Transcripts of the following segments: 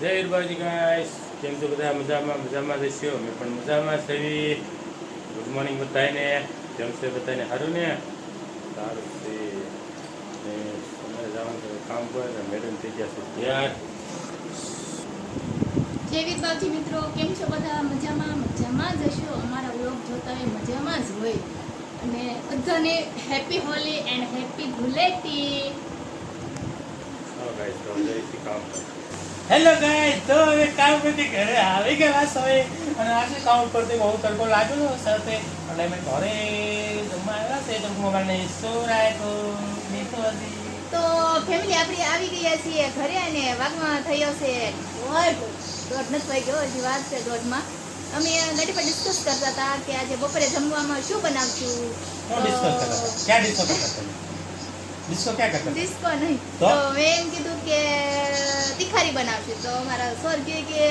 જય વીરબાજી ગાઈસ કેમ છો બધા? મજામાં? મજામાં રહેશો અમે પણ મજામાં છીએ. ગુડ મોર્નિંગ બધાને છે બધાને સારું ને? સારું છે. તમારે જવાનું કામ પર. મેડમ થઈ ગયા છે તૈયાર. જય વિદ્વાજી મિત્રો. કેમ છો બધા? મજામાં? મજામાં જ હશો? અમારા વ્લોગ જોતા હોય મજામાં જ હોય. અને બધાને happy Holi and happy Dhuleti guys તો શ્રી કામ હેલો ગાઈસ તો હવે કામ પરથી ઘરે આવી ગયા સમય અને આજે કામ પરથી બહુ તડકો લાગેલો સાથે. એટલે મેં ઘરે જમવા આવ્યા છે. તો મોબાઈલને શું રાખો મીઠું હતી તો ફેમિલી આપણી આવી ગયા છીએ ઘરે અને વાગમાં થયો છે દોઢ દોઢ નથી ગયો હજી વાત છે દોઢમાં અમે ગાડી પર ડિસ્કસ કરતા હતા કે આજે બપોરે જમવામાં શું બનાવશું. કરતા ક્યાં ડિસ્કસ કરતા ડિસ્કો ક્યાં કરતા ડિસ્કો નહીં? તો મેં એમ કીધું કે તિખારી બનાવશે. તો મારા સર કહે કે,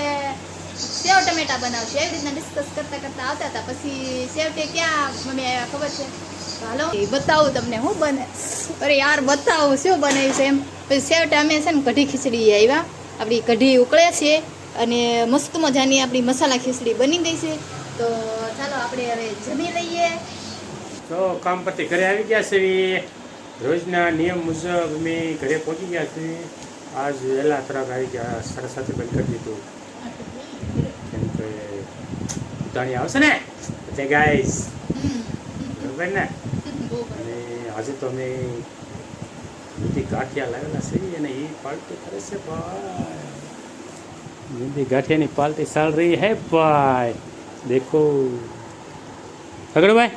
સેવ ટમેટા બનાવશે. એવી રીતના ડિસ્કસ કરતા કરતા આવતા હતા. પછી સેવ ટે ક્યાં? મમ્મી આવ્યા ખબર છે. હાલો. એ બતાવું તમને શું બને. અરે યાર, બતાવું, શું બનાવ્યું છે એમ? પછી સેવટે અમે છે ને કઢી ખીચડી આવ્યા આપણી કઢી ઉકળે છે અને મસ્ત મજાની આપણી મસાલા ખીચડી બની ગઈ છે. તો, ચાલો આપણે હવે જમી લઈએ. તો કામ પતિ ઘરે આવી ગયા છે. રોજના નિયમ મુજબ અમે ઘરે પહોંચી ગયા છીએ. આજ વહેલા થોડાક આવી ગયા સાડા સાતે બંધ કરી દીધું. કેમ કે ઉતાણી આવશે ને? એટલે ગાઈસ બરોબર ને? અને આજે તો અમે બધી ગાંઠિયા લાવેલા છે અને એ પાલટી કરે છે ભાઈ. બધી ગાંઠિયાની પાલટી ચાલ રહી હે ભાઈ. દેખો. ભાઈ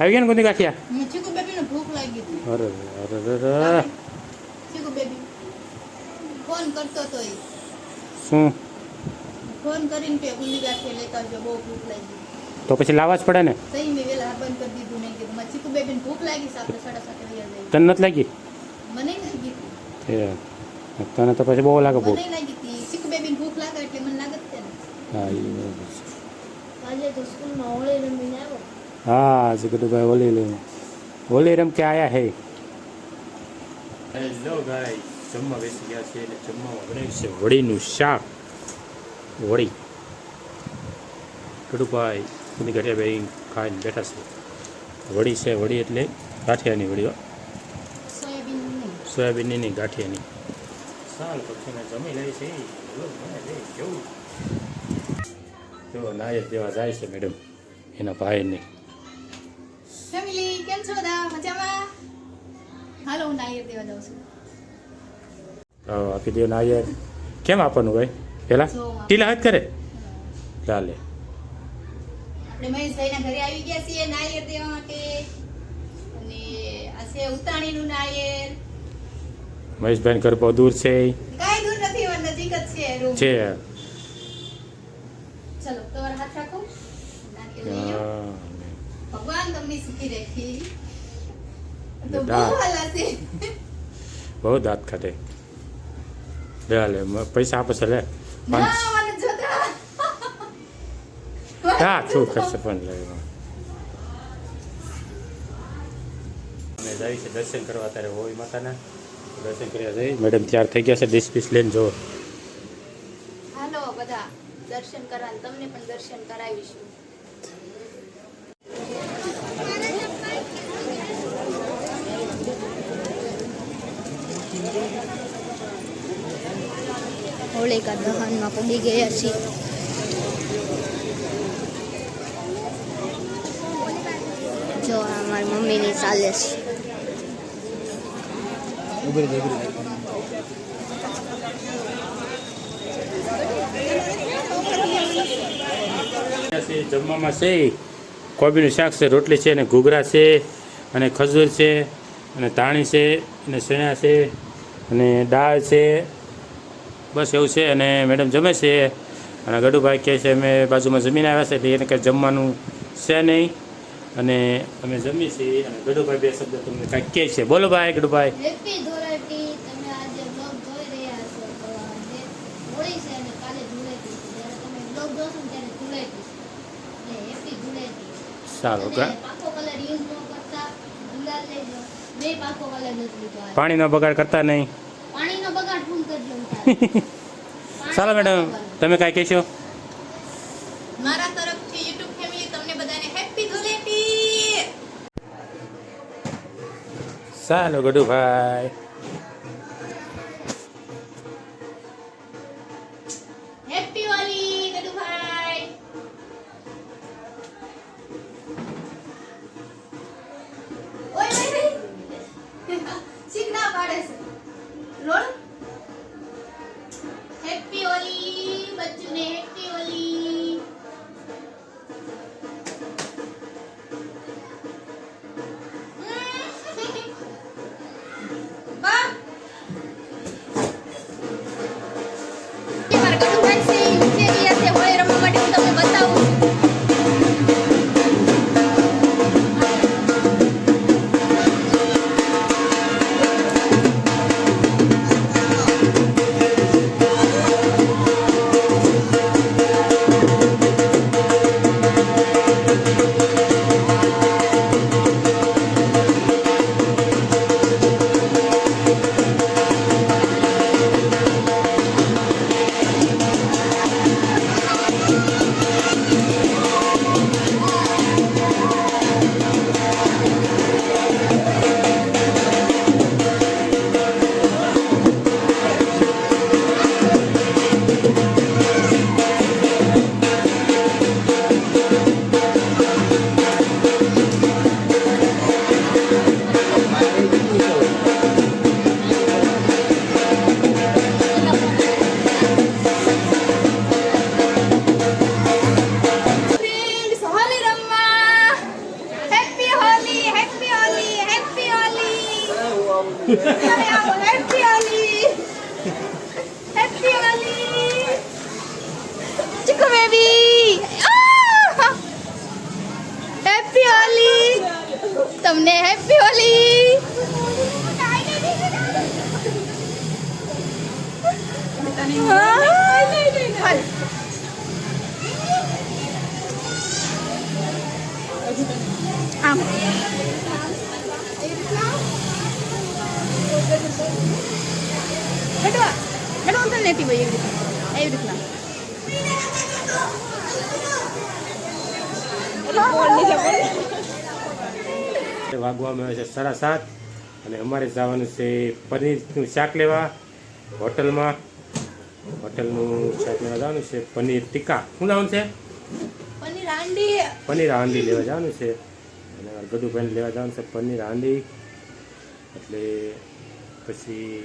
આવી ગયા ને ગુંદી ગાંઠિયા? અરે અરે અરે ફોન કરતો તો. શું? ફોન કરીને કે ગુંદી ગાંઠિયા લેતા આવજો બહુ ભૂખ લાગી. તો પછી લાવવા જ પડે ને? સહી મેં વેલા બંધ કરી દીધું નહીં કીધું મારી ચીકુ બેબીને ભૂખ લાગી છે આપણે સાડા સાત વાગ્યા જઈએ. તને નથી લાગી? મને લાગી. તે તને તો પછી બહુ લાગે ભૂખ. મને લાગી હતી ચીકુ બેબીને ભૂખ લાગે એટલે મને લાગે છે ને. હા એ બરાબર છે. આજે તો સ્કૂલમાં હોળી રમીને આવ્યો હા જગદભાઈ ઓલી લે ઓલી રમ કે આયા હે? હેલો ગાય જમવા બેસી ગયા છે એટલે જમવામાં બનાવ્યું છે વડીનું શાક. વડી. કડુભાઈ બધી ગાંઠિયા ભાઈ ખાઈને બેઠા છે. વડી છે વડી એટલે ગાંઠિયાની નહીં સોયાબીનની. નહીં ગાંઠિયાની. સાલ પક્ષીને જમી લે છે. જો નાયક દેવા જાય છે મેડમ એના ભાઈને. ફેમિલી કેમ છો દા મજામાં? હાલો હું નાયર દેવા જાઉં છું. આપી દો નાયર કેમ આપવાનું ભાઈ પેલા ટીલા હાથ કરે ચાલે મહેશભાઈના ઘરે આવી ગયા છીએ નાળિયેર દેવા માટે અને આ છે ઉતાણીનું નાળિયેર મહેશભાઈ ઘર બહુ દૂર છે કાંઈ દૂર નથી નજીક જ છે રૂમ છે ચલો તમારો હાથ રાખો નાળિયેર લઈ લો હા. ભગવાન તમને સુખી રાખી તો બહુ. હાલા છે બહુ દાંત ખાટે લે લે પૈસા આપે છે લે પાંચ હા શું કરશે પણ લે અમે જાય છે દર્શન કરવા અત્યારે હોય માતાના દર્શન કર્યા જઈ મેડમ તૈયાર થઈ ગયા છે ડીશ પીસ લઈને જો હાલો બધા દર્શન કરવા તમને પણ દર્શન કરાવીશું હોળિકા દહનમાં પડી ગયા છીએ. જો આ મારી મમ્મીની ચાલે છે. છે જમવામાં છે કોબીનું શાક છે રોટલી છે અને ઘૂઘરા છે અને ખજૂર છે અને ધાણી છે અને ચણા છે અને દાળ છે બસ એવું છે અને મેડમ જમે છે. અને ગડુભાઈ કહે છે અમે બાજુમાં જમીન આવ્યા છે એટલે એને કંઈ જમવાનું છે નહીં. અને અમે જમીએ છીએ અને ગડુભાઈ બે શબ્દ તમને કાંઈક કહે છે. બોલો ભાઈ ગડુભાઈ. ધૂળેટી સારું. પાણીનો બગાડ કરતા નહીં પાણીનો બગાડ ફૂલ કરજો ઉતારે. પાણી ચાલો મેડમ તમે કાંઈ કહેશો? મારા તરફથી યુટ્યુબ ફેમિલી તમને બધાને હેપી ધૂળેટી! ચાલો ગડુભાઈ હેપી હેડવા હેડવા તો લેતી હોય એવી રીતના એવી રીતના. વાગવામાં આવે છે સાડા સાત અને અમારે જવાનું છે પનીરનું શાક લેવા હોટલમાં. હોટલનું શાક લેવા જવાનું છે પનીર ટીકા. શું નામ છે? પનીર હાંડી. પનીર હાંડી લેવા જવાનું છે. અને ગદુભાઈને લેવા જવાનું છે પનીર હાંડી. એટલે પછી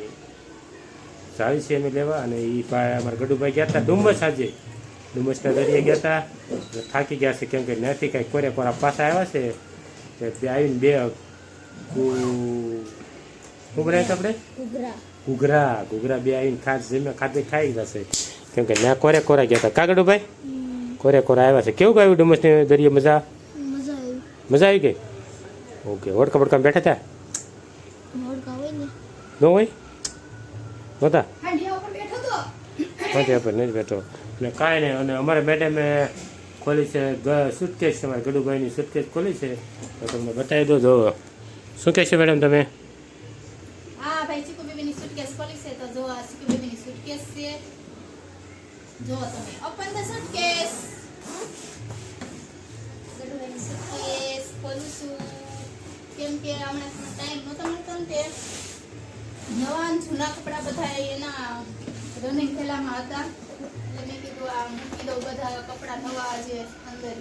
જાવી છે અમે લેવા અને એ ભાઈ અમારા ગડુભાઈ ગયા હતા ડુમસ આજે. ડુમસના દરિયે ગયા હતા અને થાકી ગયા છે કેમ કે ત્યાંથી કાંઈ કોરે કોરા પાછા આવ્યા છે. તે બે આવીને બે કુ- શું બનાવ્યું આપણે? ઘૂઘરા. ઘૂઘરા. ઘૂઘરા બે આવીને ખાસ જમ્યા ખાતે ખાઈ જશે કેમ કે ત્યાં કોરે કોરા ગયા હતા કાગડુભાઈ કોરે કોરા આવ્યા છે. કેવું ગાયું ડુમસની દરિયે મજા? મજા આવી. મજા આવી ગઈ? ઓકે હોડકા બડકા બેઠા હતા? મોડકા હોય ને હોય? નહોતા? હાંડિયા ઉપર તો. નથી આપણે નથી બેઠો. એટલે કાંઈ નહીં અને અમારે મેડમે ખોલી છે સુટકેસ છે અમારા ગડુભાઈની સુટકેસ ખોલી છે. તો તમને બતાવી દો જો. શું કહેશો મેડમ તમે? હા ભાઈ ચીકુ બેબીની સુટકેસ ખોલી છે મેડમ જો આ ચીકુ બેબીની સુટકેસ છે. જો તમે ઓપન ધ સુટકેસ ગડુભાઈની સુટકેસ ખોલું છું. કેમ કે હમણાં ટાઈમ નહોતો મળતો ને તે નવા જૂના કપડાં બધા એના રનિંગ થેલામાં હતા. એટલે મેં કીધું આ મૂકી દઉં બધા કપડાં નવા જે અંદર.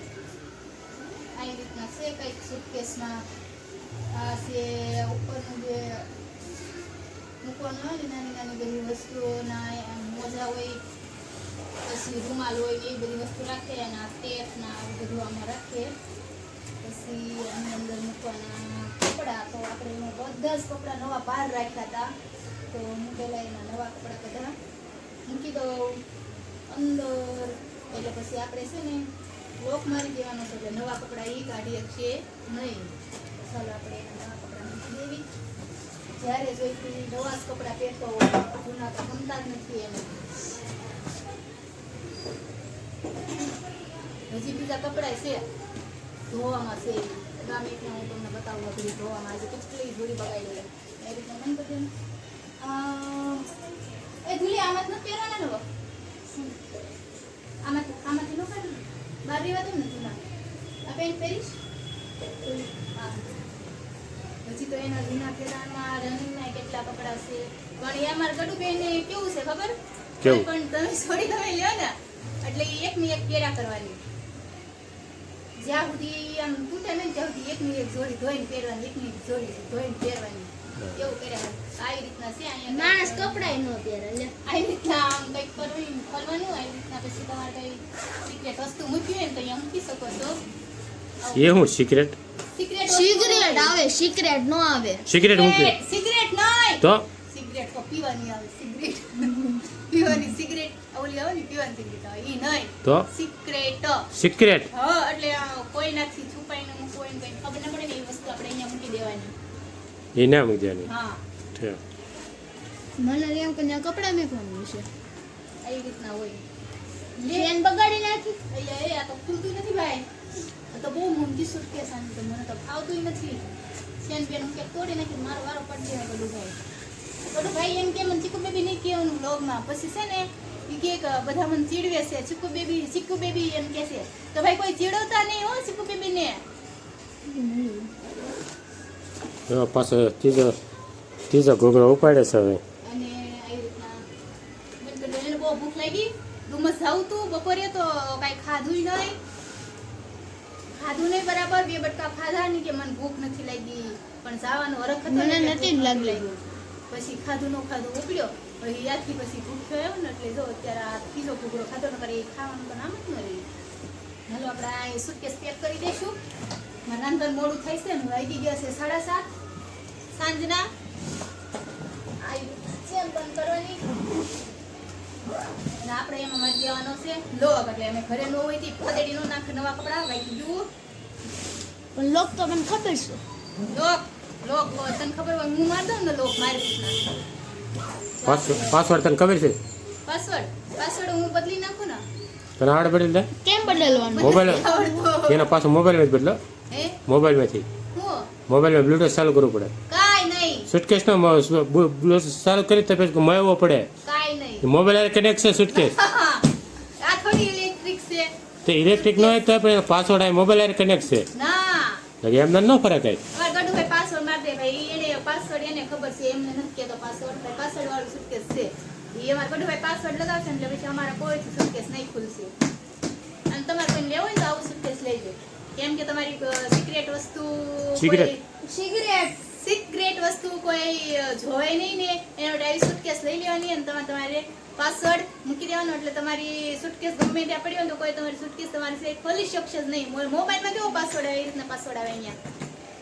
આવી રીતના છે કંઈક સુટકેસમાં આ છે ઉપરનું જે મૂકવાનું હોય ને નાની નાની બધી વસ્તુઓના મોજા હોય, પછી રૂમાલ હોય એ બધી વસ્તુ રાખે અને આ ટેપના બધું આમાં રાખીએ પછી એની અંદર મૂકવાના કપડાં, તો આપણે એમાં બધા જ કપડાં નવા બહાર રાખ્યા હતા. તો હું પહેલાં એના નવા કપડાં બધા મૂકી દઉં અંદર. એટલે પછી આપણે છે ને, લોક મારી દેવાનો છે, એટલે નવા કપડાં એ કાઢી શકીએ નહીં. ચાલો આપણે એના નવા કપડાં મૂકી દેવી. જ્યારે જોઈતી નવા જ કપડાં પહેરતો હોય જૂના તો ગમતા જ નથી એને. હજી બીજા કપડાં છે, ધોવામાં છે. ગમે એટલે હું તમને બતાવું અઘરી ધોવામાં આજે કેટલી ધૂળી બગાડી એ રીતે મને બધી એ ધૂલી આમાં નથી પહેરવાના ને આમાંથી આમાંથી નો કાઢ બહાર રહેવા દઉં ને ધૂલા આ પેન્ટ પહેરીશ? પછી તો એના જૂના પહેરાણમાં રનિંગના કેટલા કપડા છે? પણ એ અમારા ગડુ બેન કેવું છે ખબર? પણ તમે છોડી તમે લ્યો ને. એટલે એક ને એક પહેરા કરવાની. જ્યાં સુધી આમ તૂટે નહીં ત્યાં સુધી એકની એક જોડી ધોઈને પહેરવાની એકની એક જોડી ધોઈને પહેરવાની. એવું કર્યા આવી રીતના છે અહીંયા માણસ કપડાય ન પહેરે લે. આવી રીતના આમ કંઈક કરવી ફરવાનું આવી રીતના પછી તમારે કઈ સિક્રેટ વસ્તુ મૂકી હોય ને તો અહીંયા મૂકી શકો છો. એ હું સિક્રેટ સિગરેટ આવે સિગરેટ નો આવે. સિગરેટ મૂકી સિગરેટ નહીં. તો? સિગરેટ તો પીવાની આવે સિગરેટ પીવાની સિગરેટ ઓલી આવે ને પીવાની સિગરેટ ઈ નહીં. તો? સિક્રેટ સિક્રેટ હા એટલે કોઈનાથી છુપાઈને મૂકવું હોય ને ખબર ના પડે ને એ વસ્તુ આપણે અહીંયા મૂકી દેવાની. એ ના મૂકી દેવાની. હા. ઠીક. મને એમ કે ત્યાં કપડા મેકવાનું છે આવી રીતના હોય. ચેન બગાડી નાખી. અહીંયા એ આ તો ખુલતું નથી ભાઈ. તો બહુ મોંઘી સુટકેસ આની તો. મને તો ફાવતું નથી. સેન બેન હું ક્યાંક તોડી નાખી મારો વારો પડી જાય બધું ભાઈ. બધું ભાઈ એમ કે મને ચીકુ બેબી નહીં કહેવાનું બ્લોગમાં પછી છે ને કે બધા મને ચીડવે છે ચીકુ બેબી ચીકુ બેબી એમ કે છે. તો ભાઈ કોઈ ચીડવતા નહીં હો ચીકુ બેબી ને પાછો ત્રીજો ત્રીજો ઘોઘરો ઉપાડે છે હવે. અને આવી રીતના બંધ કરી દો. એને બહુ ભૂખ લાગી. ડુમસ જાવું બપોરે તો કાંઈ ખાધું નહીં. ખાધું નહીં બરાબર બે બટકા ખાધા નહીં કે મને ભૂખ નથી લાગી. પણ જવાનું વરખ હતો નથી. લાગી. પછી ખાધું નો ખાધું ઉપડ્યો. પછી યાદથી પછી ભૂખ થયો ને એટલે જો અત્યારે આ ત્રીજો ઘૂઘરો ખાધો ને કરે એ ખાવાનું તો નામ જ ન રહી હાલો આપણે આ સુટકેસ પેક કરી દઈશું. મારા રાંધવાનું મોડું થાય છે ને વાગી ગયા છે સાડા સાત. સાંજના. આવી બંધ કરવાની. અને આપણે એમાં મારી દેવાનો છે લોક એટલે અમે ઘરે ન હોયથી ફદેડી નો નાખ નવા કપડા વાગી જુઓ. પણ લોક તો મને ખબર છે. લોક લોક તને ખબર હોય હું મારી દઉં ને લોક મારી રીતના પાસવર્ડ પાસવર્ડ તને ખબર છે? પાસવર્ડ પાસવર્ડ હું બદલી નાખું ને? તને આવડે બદલી દે કેમ બદલવાનું? મોબાઈલ એના પાછો મોબાઈલ જ બદલો. હે? મોબાઈલમાંથી હું. મોબાઈલમાં બ્લૂટૂથ ચાલુ કરવું પડે. કાઈ નહીં. સુટકેસનો બ્લૂટૂથ ચાલુ કરી તો પછી મળવો પડે. કાઈ નહીં. મોબાઈલ કનેક્ટ છે સુટકેસ આ થોડી ઇલેક્ટ્રિક છે. તે ઇલેક્ટ્રિક ન હોય તો પણ પાસવર્ડ આ મોબાઈલ કનેક્ટ છે. ના. એમ એમને ન ફરક આવે અમારા ગડુભાઈ પાસવર્ડ મારી દે ભાઈ એને પાસવર્ડ એને ખબર છે એમને નથી કહેતો પાસવર્ડ ભાઈ પાસવર્ડ વાળું સુટકેસ છે. એ અમારા ગડુભાઈ પાસવર્ડ લગાવશે એટલે પછી અમારા કોઈ સુટકેસ નહીં ખુલશે. અને તમારે કોઈ લેવું હોય તો આવું સુટકેસ લેજો કેમ કે તમારી સિક્રેટ વસ્તુ સિક્રેટ સિગરેટ સિક્રેટ વસ્તુ કોઈ જોવે નહીં ને એનો ડાયરી સુટકેસ લઈ લેવાની અને તમારે તમારે પાસવર્ડ મૂકી દેવાનો. એટલે તમારી સુટકેસ ગમે ત્યાં પડી હોય ને તો કોઈ તમારી સુટકેસ તમારી સિવાય ખોલી શકશે જ નહીં. મો- મોબાઈલમાં કેવો પાસવર્ડ આવે? એ રીતના પાસવર્ડ આવે અહીંયા.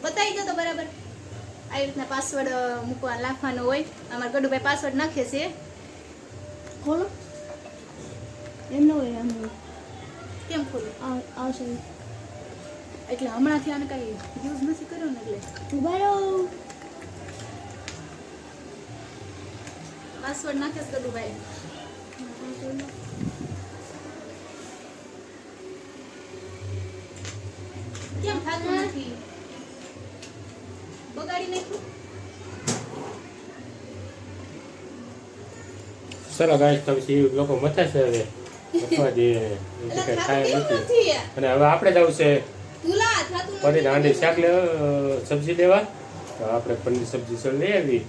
બતાવી દો તો બરાબર. આવી રીતના પાસવર્ડ મૂકવા નાખવાનો હોય અમારા ગડુભાઈ પાસવર્ડ નાખે છે. ખોલો. એમ ન હોય એમ કેમ ખોલો? આવશે. એટલે હમણાંથી આને કઈ યુઝ નથી કર્યો ને એટલે? ઊભા રહો. પાસવર્ડ નાખે છે ગડુભાઈ. કેમ થતું નથી? બગાડી નાખ્યું? ચલો ગાઈસ તો સી લોકો મથે છે હવે. અથવા દે કઈ ખાય નથી. અને હવે આપણે જવું છે. પનીર હાંડી શાક લેવા સબ્જી લેવા. તો આપણે પનીર સબ્જી સર લઈ આવી.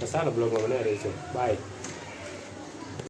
તો સારો બ્લોગમાં બનાવી રહીશું. બાય